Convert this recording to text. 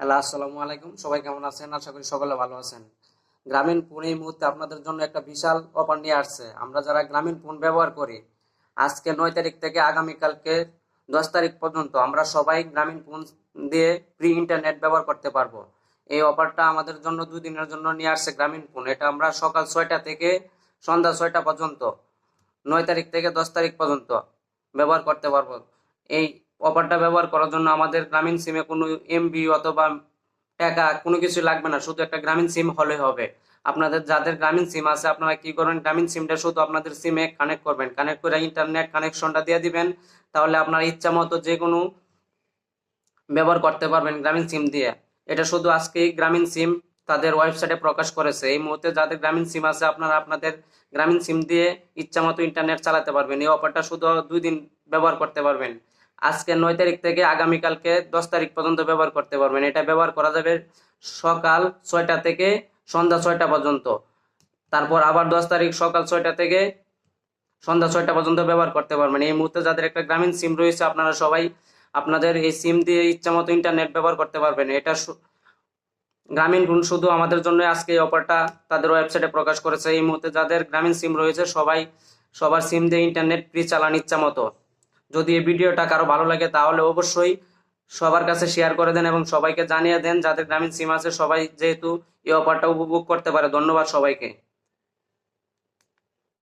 Hello, আসসালামু আলাইকুম। সবাই কেমন আছেন? আশা করি সকলে ভালো আছেন। গ্রামীণ ফোন এই মুহূর্তে আপনাদের জন্য একটা বিশাল অফার নিয়ে আসছে। আমরা যারা গ্রামীণ ফোন ব্যবহার করি, আজকে নয় তারিখ থেকে আগামীকালকে দশ তারিখ পর্যন্ত আমরা সবাই গ্রামীণ ফোন দিয়ে ফ্রি ইন্টারনেট ব্যবহার করতে পারব। এই অফারটা আমাদের জন্য, দুই দিনের জন্য নিয়ে আসছে গ্রামীণ ফোন। এটা আমরা সকাল ছয়টা থেকে সন্ধ্যা ছয়টা পর্যন্ত, নয় তারিখ থেকে দশ তারিখ পর্যন্ত ব্যবহার করতে পারব। এই অফারটা ব্যবহার করার জন্য আমাদের গ্রামীণ সিমে কোনো এমবি অথবা টাকা কোনো কিছু লাগবে না, শুধু একটা গ্রামীণ সিম হলে হবে। আপনাদের যাদের গ্রামীণ সিম আছে, আপনারা কি করবেন গ্রামীণ সিমটা শুধু আপনাদের সিমে কানেক্ট করবেন। কানেক্ট করে ইন্টারনেট কানেকশনটা দিয়ে দিবেন, তাহলে আপনার ইচ্ছা মতো যে কোনো ব্যবহার করতে পারবেন গ্রামীণ সিম দিয়ে। এটা শুধু আজকেই গ্রামীণ সিম তাদের ওয়েবসাইটে প্রকাশ করেছে। এই মুহূর্তে যাদের গ্রামীণ সিম আছে, আপনারা আপনাদের গ্রামীণ সিম দিয়ে ইচ্ছা মতো ইন্টারনেট চালাতে পারবেন। এই অফারটা শুধু দুই দিন ব্যবহার করতে পারবেন। আজকে নয় তারিখ থেকে আগামীকালকে দশ তারিখ পর্যন্ত ব্যবহার করতে পারবেন। এটা ব্যবহার করা যাবে সকাল ছয়টা থেকে সন্ধ্যা ছয়টা পর্যন্ত। তারপর আবার দশ তারিখ সকাল ছয়টা থেকে সন্ধ্যা ছয়টা পর্যন্ত ব্যবহার করতে পারবেন। এই মুহূর্তে যাদের একটা গ্রামীণ সিম রয়েছে, আপনারা সবাই আপনাদের এই সিম দিয়ে ইচ্ছা মতো ইন্টারনেট ব্যবহার করতে পারবেন। এটা গ্রামীণ ফোন শুধু আমাদের জন্য, আজকে এই অফারটা তাদের ওয়েবসাইটে প্রকাশ করেছে। এই মুহূর্তে যাদের গ্রামীণ সিম রয়েছে, সবাই সবার সিম দিয়ে ইন্টারনেট ফ্রি চালান ইচ্ছা মতো। যদি এই ভিডিওটা কারও ভালো লাগে, তাহলে অবশ্যই সবার কাছে শেয়ার করে দেন এবং সবাইকে জানিয়ে দেন যাদের গ্রামীণ সিম আছে, সবাই যেহেতু এই অফারটা উপভোগ করতে পারে। ধন্যবাদ সবাইকে।